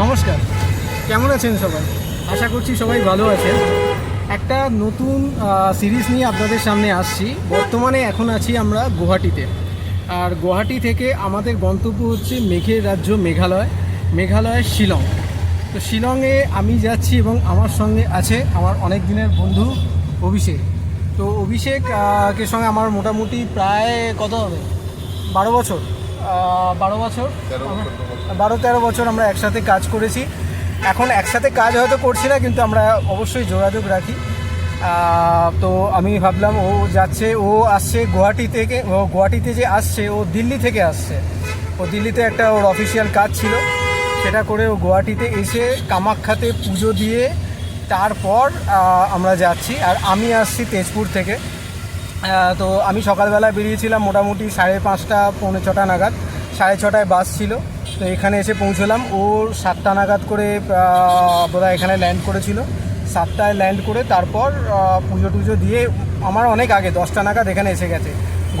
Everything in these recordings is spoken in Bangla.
নমস্কার। কেমন আছেন সবাই? আশা করছি সবাই ভালো আছেন। একটা নতুন সিরিজ নিয়ে আপনাদের সামনে আসছি। বর্তমানে এখন আছি আমরা গুয়াহাটিতে। আর গুয়াহাটি থেকে আমাদের গন্তব্য হচ্ছে মেঘের রাজ্য মেঘালয় মেঘালয়ের শিলং। তো শিলংয়ে আমি যাচ্ছি এবং আমার সঙ্গে আছে আমার অনেক দিনের বন্ধু অভিষেক। তো অভিষেক কে সঙ্গে আমার মোটামুটি প্রায় কত হবে? বারো বছর। বারো বছর। বারো তেরো বছর আমরা একসাথে কাজ করেছি। এখন একসাথে কাজ হয়তো করছি না কিন্তু আমরা অবশ্যই যোগাযোগ রাখি। তো আমি ভাবলাম ও যাচ্ছে ও আসছে গুয়াহাটি থেকে ও গুয়াহাটিতে যে আসছে ও দিল্লি থেকে আসছে। ও দিল্লিতে একটা ওর অফিসিয়াল কাজ ছিল। সেটা করে ও গুয়াহাটিতে এসে কামাখ্যাতে পুজো দিয়ে তারপর আমরা যাচ্ছি। আর আমি আসছি তেজপুর থেকে। তো আমি সকালবেলা বেরিয়েছিলাম মোটামুটি সাড়ে পাঁচটা, পৌনে ছটা নাগাদ। সাড়ে ছটায় বাস ছিল। তো এখানে এসে পৌঁছলাম। ওর সাতটা নাগাদ করে বোধহয় এখানে ল্যান্ড করেছিল। সাতটায় ল্যান্ড করে তারপর পুজো টুজো দিয়ে আমার অনেক আগে, দশটা নাগাদ এখানে এসে গেছে।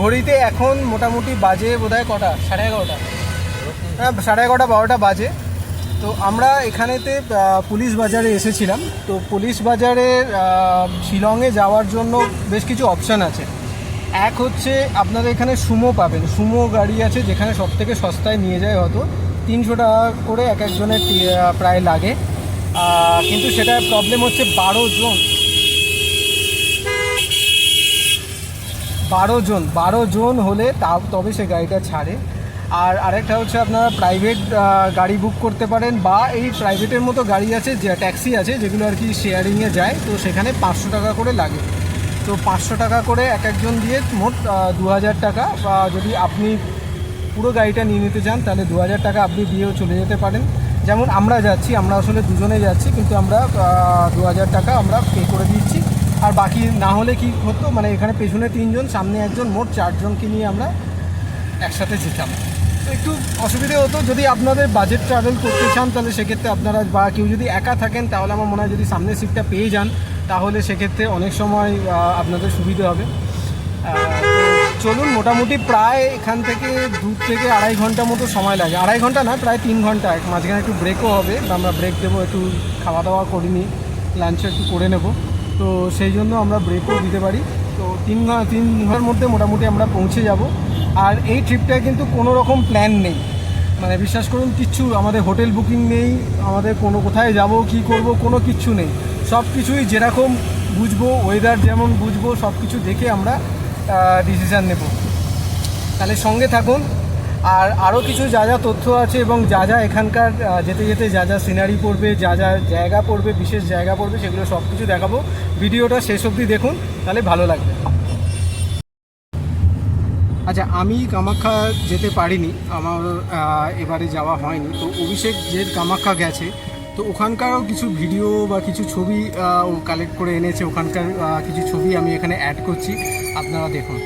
ঘড়িতে এখন মোটামুটি বাজে বোধহয় কটা? সাড়ে এগারোটা। হ্যাঁ সাড়ে এগারোটা, বারোটা বাজে। তো আমরা এখানেতে পুলিশ বাজারে এসেছিলাম। তো পুলিশ বাজারে শিলংয়ে যাওয়ার জন্য বেশ কিছু অপশান আছে। এক হচ্ছে, আপনারা এখানে সুমো পাবেন। সুমো গাড়ি আছে যেখানে সব থেকে সস্তায় নিয়ে যায় হয়তো। তিনশো টাকা করে এক একজনের প্রায় লাগে। কিন্তু সেটার প্রবলেম হচ্ছে বারো জন। বারো জন। বারো জন হলে তা তবে সে গাড়িটা ছাড়ে। আর আরেকটা হচ্ছে আপনারা প্রাইভেট গাড়ি বুক করতে পারেন বা এই প্রাইভেটের মতো গাড়ি আছে, যে ট্যাক্সি আছে, যেগুলো আর কি শেয়ারিংয়ে যায়, তো সেখানে পাঁচশো টাকা করে লাগে। তো পাঁচশো টাকা করে এক একজন দিয়ে মোট দু হাজার টাকা বা যদি আপনি পুরো গাড়িটা নিয়ে নিতে চান, তাহলে দু হাজার টাকা আপনি দিয়েও চলে যেতে পারেন। যেমন আমরা যাচ্ছি, আমরা আসলে দুজনে যাচ্ছি, কিন্তু আমরা দু হাজার টাকা আমরা পে করে দিচ্ছি। আর বাকি না হলে কি হতো মানে এখানে পেছনে তিনজন, সামনে একজন, মোট চারজনকে নিয়ে আমরা একসাথে যেতাম। একটু অসুবিধে হতো, যদি আপনাদের বাজেট ট্রাভেল করতে চান, তাহলে সেক্ষেত্রে আপনারা বা কেউ যদি একা থাকেন, তাহলে আমার মনে হয় যদি সামনের সিটটা পেয়ে যান, তাহলে সেক্ষেত্রে অনেক সময় আপনাদের সুবিধে হবে। চলুন, মোটামুটি প্রায় এখান থেকে দু থেকে আড়াই ঘণ্টা মতো সময় লাগে। আড়াই ঘণ্টা না, প্রায় তিন ঘণ্টা। মাঝখানে একটু ব্রেকও হবে আমরা ব্রেক দেবো, একটু খাওয়া দাওয়া করিনি লাঞ্চও একটু করে নেব। তো সেই জন্য আমরা ব্রেকও দিতে পারি। তো তিন তিন ঘণ্টার মধ্যে মোটামুটি আমরা পৌঁছে যাব। আর এই ট্রিপটায় কিন্তু কোনো রকম প্ল্যান নেই। মানে বিশ্বাস করুন, কিচ্ছু আমাদের হোটেল বুকিং নেই, আমাদের কোনো কোথায় যাব, কি করব, কোনো কিচ্ছু নেই। সব কিছুই যেরকম বুঝব ওয়েদার যেমন বুঝব সব কিছু দেখে আমরা ডিসিশান নেব। তাহলে সঙ্গে থাকুন। আর আরও কিছু যা যা তথ্য আছে এবং যা যা এখানকার যেতে যেতে যা যা সিনারি পড়বে, যা যা জায়গা পড়বে, বিশেষ জায়গা পড়বে, সেগুলো সব কিছু দেখাবো। ভিডিওটা শেষ অবধি দেখুন, তাহলে ভালো লাগবে। আচ্ছা আমি কামাখ্যা যেতে পারিনি, আমার এবারে যাওয়া হয়নি। তো অভিষেক যে কামাখ্যা গেছে, তো ওখানকারও কিছু ভিডিও বা কিছু ছবি ও কালেক্ট করে এনেছে। ওখানকার কিছু ছবি আমি এখানে অ্যাড করছি। আপনারা দেখুন।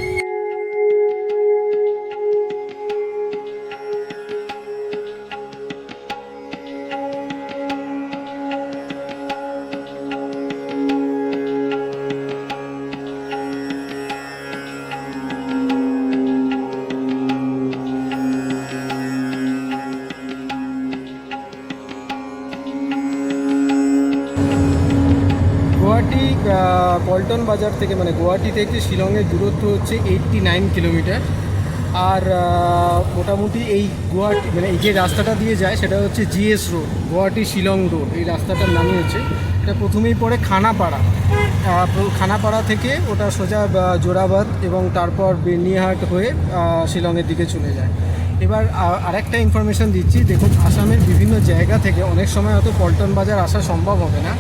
পল্টন বাজার থেকে মানে গুয়াহাটি থেকে শিলংয়ের দূরত্ব হচ্ছে এইটটি নাইন কিলোমিটার আর মোটামুটি এই গুয়াহাটি মানে এই যে রাস্তাটা দিয়ে যায় সেটা হচ্ছে GS road, Guwahati Shillong road, এই রাস্তাটার নামই হচ্ছে। এটা প্রথমেই পড়ে খানাপাড়া। খানাপাড়া থেকে ওটা সোজা জোড়াবাদ এবং তারপর বেনিয়াহাট হয়ে শিলংয়ের দিকে চলে যায়। এবার আরেকটা ইনফরমেশন দিচ্ছি। দেখুন, আসামের বিভিন্ন জায়গা থেকে অনেক সময় হয়তো পল্টন বাজার আসা সম্ভব হবে না।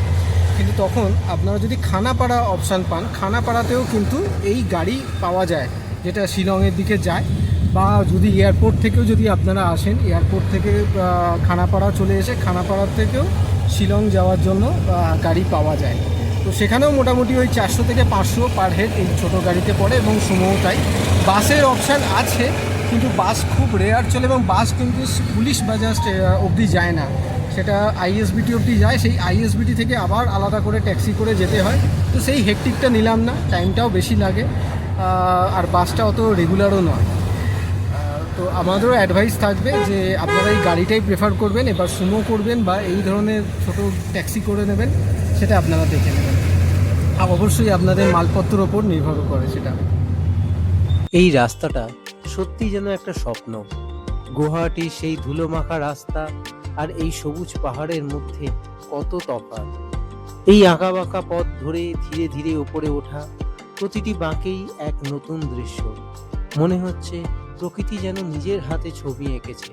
কিন্তু তখন আপনারা যদি খানাপাড়া অপশান পান, খানাপাড়াতেও কিন্তু এই গাড়ি পাওয়া যায়, যেটা শিলংয়ের দিকে যায়। বা যদি এয়ারপোর্ট থেকেও যদি আপনারা আসেন, এয়ারপোর্ট থেকে খানাপাড়া চলে এসে খানাপাড়ার থেকেও শিলং যাওয়ার জন্য গাড়ি পাওয়া যায়। তো সেখানেও মোটামুটি ওই চারশো থেকে পাঁচশো পার হেড এই ছোটো গাড়িতে পড়ে এবং সুমোও তাই। বাসের অপশান আছে, কিন্তু বাস খুব রেয়ার চলে এবং বাস কিন্তু পুলিশ বাজার অবধি যায় না। সেটা আইএসবিটি অবধি যায়, সেই আইএসবিটি থেকে আবার আলাদা করে ট্যাক্সি করে যেতে হয়। তো সেই হেকটিকটা নিলাম না টাইমটাও বেশি লাগে আর বাসটা অত রেগুলারও নয়। তো আমাদেরও অ্যাডভাইস থাকবে যে আপনারা এই গাড়িটাই প্রেফার করবেন, এবার সুমো করবেন বা এই ধরনের ছোট ট্যাক্সি করে নেবেন, সেটা আপনারা দেখে নেবেন। অবশ্যই আপনাদের মালপত্রের ওপর নির্ভর করে সেটা। এই রাস্তাটা সত্যি যেন একটা স্বপ্ন। গুয়াহাটির সেই ধুলোমাখা রাস্তা আর এই সবুজ পাহাড়ের মধ্যে কত তফাৎ। এই আঁকা বাঁকা পথ ধরে ধীরে ধীরে ওপরে ওঠা প্রতিটি বাঁকেই এক নতুন দৃশ্য। মনে হচ্ছে প্রকৃতি যেন নিজের হাতে ছবি এঁকেছে।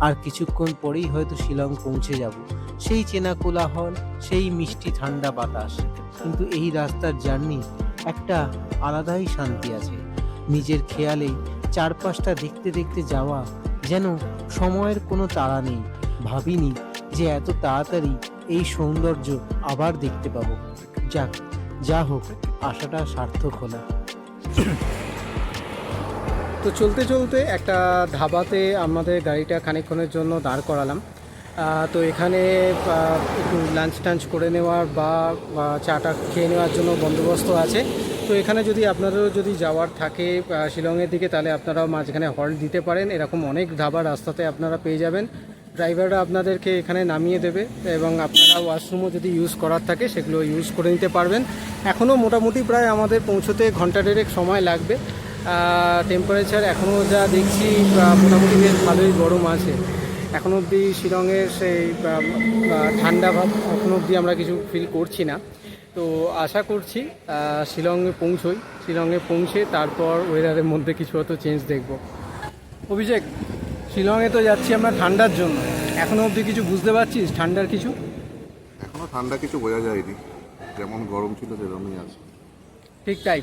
আর কিছুক্ষণ পরেই হয়তো শিলং পৌঁছে যাব। সেই চেনা কোলাহল, সেই মিষ্টি ঠান্ডা বাতাস। কিন্তু এই রাস্তার জার্নি একটা আলাদাই শান্তি আছে। নিজের খেয়ালে চারপাশটা দেখতে দেখতে যাওয়া যেন সময়ের কোনো তাড়া নেই। ভাবিনি যে এত তাড়াতাড়ি এই সৌন্দর্য আবার দেখতে পাবো। যাক, যা হোক, আশাটা সার্থক হলো। তো চলতে চলতে একটা ধাবাতে আমাদের গাড়িটা খানিকক্ষণের জন্য দাঁড় করালাম। তো এখানে একটু লাঞ্চ টাঞ্চ করে নেওয়ার বা চাটা খেয়ে নেওয়ার জন্য বন্দোবস্ত আছে। তো এখানে যদি আপনাদেরও যদি যাওয়ার থাকে শিলংয়ের দিকে, তাহলে আপনারাও মাঝখানে হল্ট দিতে পারেন। এরকম অনেক ধাবা রাস্তাতে আপনারা পেয়ে যাবেন। ড্রাইভাররা আপনাদেরকে এখানে নামিয়ে দেবে এবং আপনারা ওয়াশরুমও যদি ইউজ করার থাকে সেগুলো ইউজ করে নিতে পারবেন। এখনও মোটামুটি প্রায় আমাদের পৌঁছতে ঘণ্টা দেড়েক সময় লাগবে। টেম্পারেচার এখনও যা দেখছি মোটামুটি বেশ ভালোই গরম আছে। এখনও অবধি শিলংয়ের সেই ঠান্ডা ভাব এখনও অবধি আমরা কিছু ফিল করছি না। তো আশা করছি শিলংয়ে পৌঁছই। শিলংয়ে পৌঁছে তারপর ওয়েদারের মধ্যে কিছু হয়তো চেঞ্জ দেখব। অভিষেক শিলংয়ে তো যাচ্ছি আমরা ঠান্ডার জন্য। এখনও অবধি কিছু বুঝতে পারছিস ঠান্ডার কিছু? এখনও ঠান্ডা কিছু বোঝা যায়নি। যেমন গরম ছিল সেরকমই আছে। ঠিক তাই।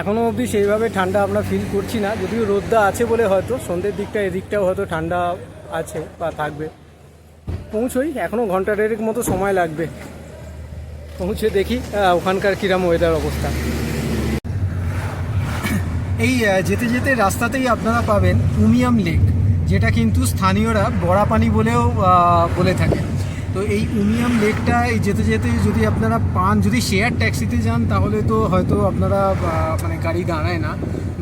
এখনও অবধি সেইভাবে ঠান্ডা আমরা ফিল করছি না। যদিও রোদ্দা আছে বলে হয়তো সন্ধ্যের দিকটা এদিকটাও হয়তো ঠান্ডা আছে বা থাকবে। পৌঁছই এখনও ঘণ্টা দেড়েক মতো সময় লাগবে। পৌঁছে দেখি ওখানকার কিরাম ওয়েদার অবস্থা। এই যেতে যেতে রাস্তাতেই আপনারা পাবেন উমিয়াম লেক যেটা কিন্তু স্থানীয়রা বড়াপানি বলেও বলে থাকে তো এই উমিয়াম লেকটা, এই যেতে যেতে যদি আপনারা পান, যদি শেয়ার ট্যাক্সিতে যান, তাহলে তো হয়তো আপনারা মানে গাড়ি দাঁড়ায় না,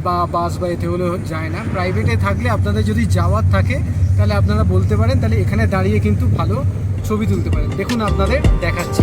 বা বাস বা এতে হলেও যায় না। প্রাইভেটে থাকলে আপনাদের যদি যাওয়ার থাকে, তাহলে আপনারা বলতে পারেন, তাহলে এখানে দাঁড়িয়ে কিন্তু ভালো ছবি তুলতে পারেন। দেখুন আপনাদের দেখাচ্ছি।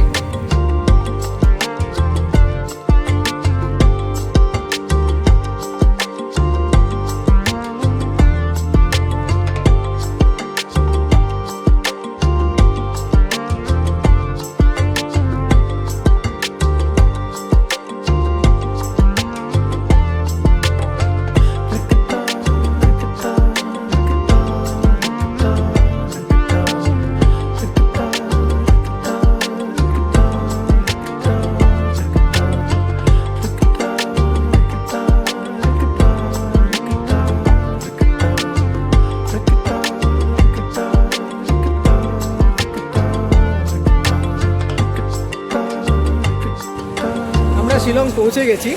পৌঁছে গেছি।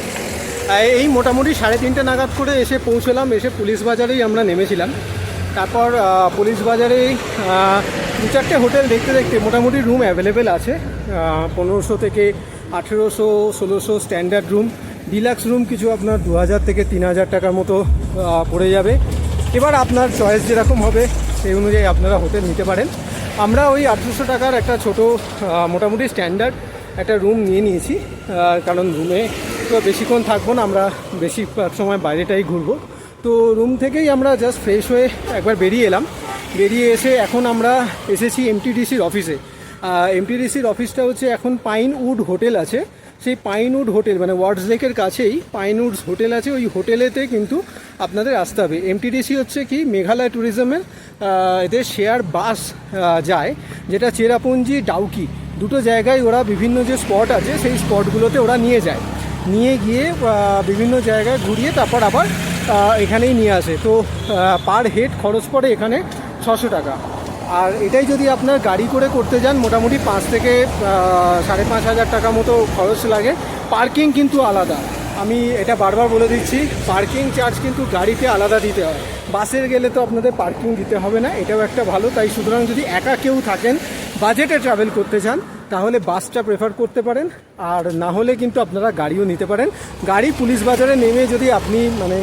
এই মোটামুটি সাড়ে তিনটে নাগাদ করে এসে পৌঁছলাম এসে পুলিশ বাজারেই আমরা নেমেছিলাম। তারপর পুলিশ বাজারেই আহ, দু চারটে হোটেল দেখতে দেখতে মোটামুটি রুম অ্যাভেলেবেল আছে। পনেরোশো থেকে আঠেরোশো ষোলোশো স্ট্যান্ডার্ড রুম। ডিলাক্স রুম কিছু আপনার দু হাজার থেকে তিন হাজার টাকার মতো পড়ে যাবে। এবার আপনার চয়েস যেরকম হবে সেই অনুযায়ী আপনারা হোটেল নিতে পারেন। আমরা ওই আঠেরোশো টাকার একটা ছোট মোটামুটি স্ট্যান্ডার্ড একটা রুম নিয়ে নিয়েছি কারণ রুমে তো বেশিক্ষণ থাকব না, আমরা বেশি সময় বাইরেটাই ঘুরবো। তো রুম থেকেই আমরা জাস্ট ফ্রেশ হয়ে একবার বেরিয়ে এলাম। বেরিয়ে এসে এখন আমরা এসেছি এমটিডিসির অফিসে এমটিডিসির অফিসটা হচ্ছে এখন পাইন উড হোটেল আছে। সেই পাইনউড হোটেল মানে ওয়ার্ডস লেকের কাছেই পাইনউডস হোটেল আছে। ওই হোটেলেতে কিন্তু আপনাদের আসতে হবে। এমটিডিসি হচ্ছে কি, মেঘালয় ট্যুরিজমের এদের শেয়ার বাস যায়, যেটা চেরাপুঞ্জি, ডাউকি। দুটো জায়গায় ওরা বিভিন্ন যে স্পট আছে, সেই স্পটগুলোতে ওরা নিয়ে যায়। নিয়ে গিয়ে বিভিন্ন জায়গায় ঘুরিয়ে তারপর আবার এখানেই নিয়ে আসে। তো পার হেড খরচ পড়ে এখানে ছশো টাকা। আর এটাই যদি আপনার গাড়ি করে করতে যান, মোটামুটি পাঁচ থেকে সাড়ে পাঁচ হাজার টাকা মতো খরচ লাগে। পার্কিং কিন্তু আলাদা। আমি এটা বারবার বলে দিচ্ছি পার্কিং চার্জ কিন্তু গাড়িতে আলাদা দিতে হয়। বাসের গেলে তো আপনাদের পার্কিং দিতে হবে না, এটাও একটা ভালো। তাই সুতরাং যদি একা কেউ থাকেন বাজেটে ট্রাভেল করতে চান, তাহলে বাসটা প্রেফার করতে পারেন, আর না হলে কিন্তু আপনারা গাড়িও নিতে পারেন। গাড়ি পুলিশ বাজারে নেমে যদি আপনি মানে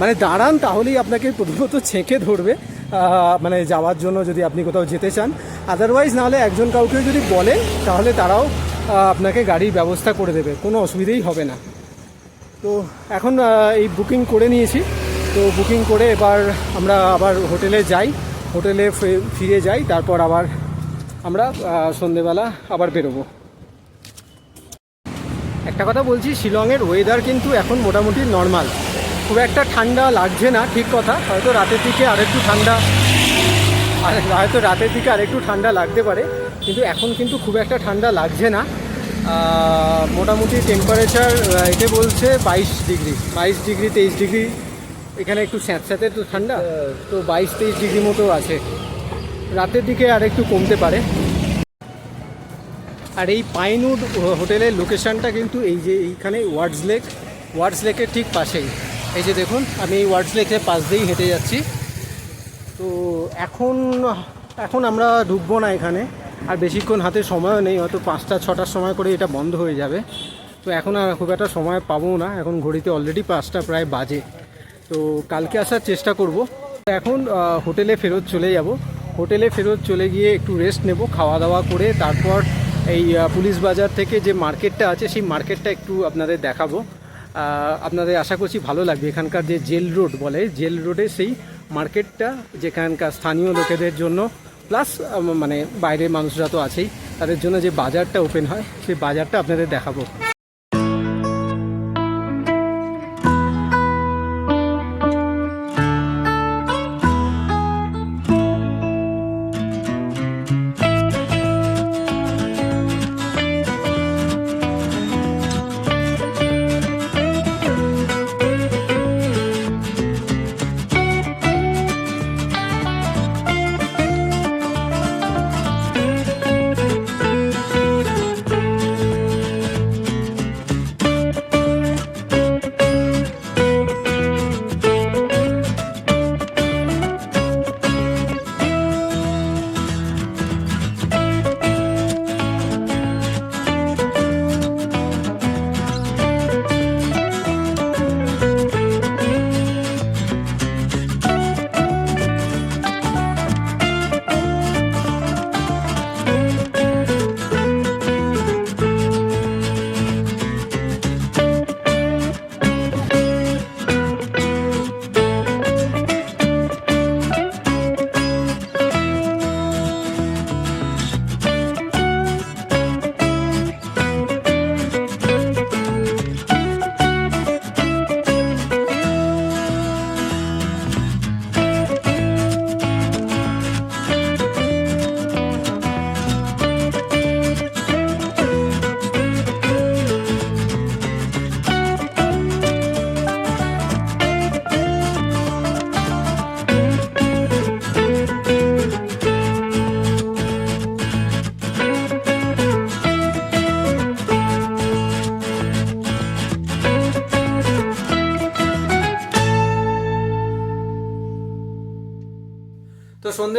মানে দাঁড়ান, তাহলেই আপনাকে প্রথমত ছেঁকে ধরবে মানে যাওয়ার জন্য যদি আপনি কোথাও যেতে চান। আদারওয়াইজ নাহলে একজন কাউকে যদি বলেন তাহলে তারাও আপনাকে গাড়ির ব্যবস্থা করে দেবে, কোনো অসুবিধেই হবে না। তো এখন এই বুকিং করে নিয়েছি। তো বুকিং করে এবার আমরা আবার হোটেলে যাই। হোটেলে ফিরে যাই, তারপর আবার আমরা সন্ধেবেলা আবার বেরোবো। একটা কথা বলছি, শিলংয়ের ওয়েদার কিন্তু এখন মোটামুটি নর্মাল খুব একটা ঠান্ডা লাগছে না, ঠিক কথা। হয়তো রাতের দিকে আরেকটু ঠান্ডা, আর হয়তো রাতের দিকে আরেকটু ঠান্ডা লাগতে পারে। কিন্তু এখন কিন্তু খুব একটা ঠান্ডা লাগছে না। মোটামুটি টেম্পারেচার এতে বলছে বাইশ ডিগ্রি। বাইশ ডিগ্রি, তেইশ ডিগ্রি। এখানে একটু স্যাঁতস্যাঁতে তো ঠান্ডা। তো বাইশ, তেইশ ডিগ্রি মতো আছে। রাতের দিকে আর একটু কমতে পারে। আর এই পাইনউড হোটেলের লোকেশনটা কিন্তু এই যে এইখানে ওয়ার্ডস লেক। ওয়ার্ডস লেকের ঠিক পাশেই। এই যে দেখুন, আমি এই ওয়ার্ডস লেকের পাশ দিয়েই হেঁটে যাচ্ছি। তো এখন এখন আমরা ঢুকবো না এখানে। আর বেশিক্ষণ হাতে সময়ও নেই, হয়তো পাঁচটা, ছটার সময় করে এটা বন্ধ হয়ে যাবে। তো এখন আর খুব একটা সময় পাবো না, এখন ঘড়িতে অলরেডি পাঁচটা, প্রায় বাজে। তো কালকে আসার চেষ্টা করব। এখন হোটেলে ফেরত চলে যাব। হোটেলে ফেরত চলে গিয়ে একটু রেস্ট নেব, খাওয়া দাওয়া করে তারপর এই পুলিশ বাজার থেকে যে মার্কেটটা আছে, সেই মার্কেটটা একটু আপনাদের দেখাবো। আপনাদের আশা করছি ভালো লাগবে। এখানকার যে জেল রোড বলে, জেল রোডে সেই মার্কেটটা, যেখানকার স্থানীয় লোকেদের জন্য প্লাস মানে বাইরের মানুষরা তো আছেই, তাদের জন্য যে বাজারটা ওপেন হয়, সেই বাজারটা আপনাদের দেখাবো।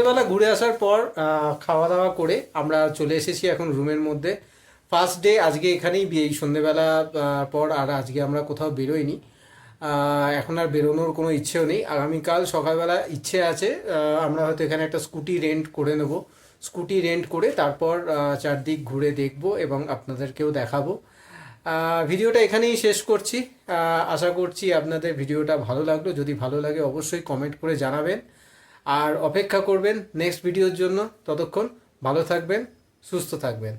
সন্ধেবেলা ঘুরে আসার পর খাওয়া দাওয়া করে আমরা চলে এসেছি এখন রুমের মধ্যে। ফার্স্ট ডে আজকে এখানেই বিয়ে। এই সন্ধেবেলা পর আর আজকে আমরা কোথাও বেরোইনি। এখন আর বেরোনোর কোনো ইচ্ছেও নেই। আগামীকাল সকালবেলা ইচ্ছে আছে আমরা হয়তো এখানে একটা স্কুটি রেন্ট করে নেব। স্কুটি রেন্ট করে তারপর চারদিক ঘুরে দেখব এবং আপনাদেরকেও দেখাবো। ভিডিওটা এখানেই শেষ করছি। আশা করছি আপনাদের ভিডিওটা ভালো লাগল। যদি ভালো লাগে অবশ্যই কমেন্ট করে জানাবেন। আর অপেক্ষা করবেন নেক্সট ভিডিওর জন্য। ততক্ষণ ভালো থাকবেন সুস্থ থাকবেন।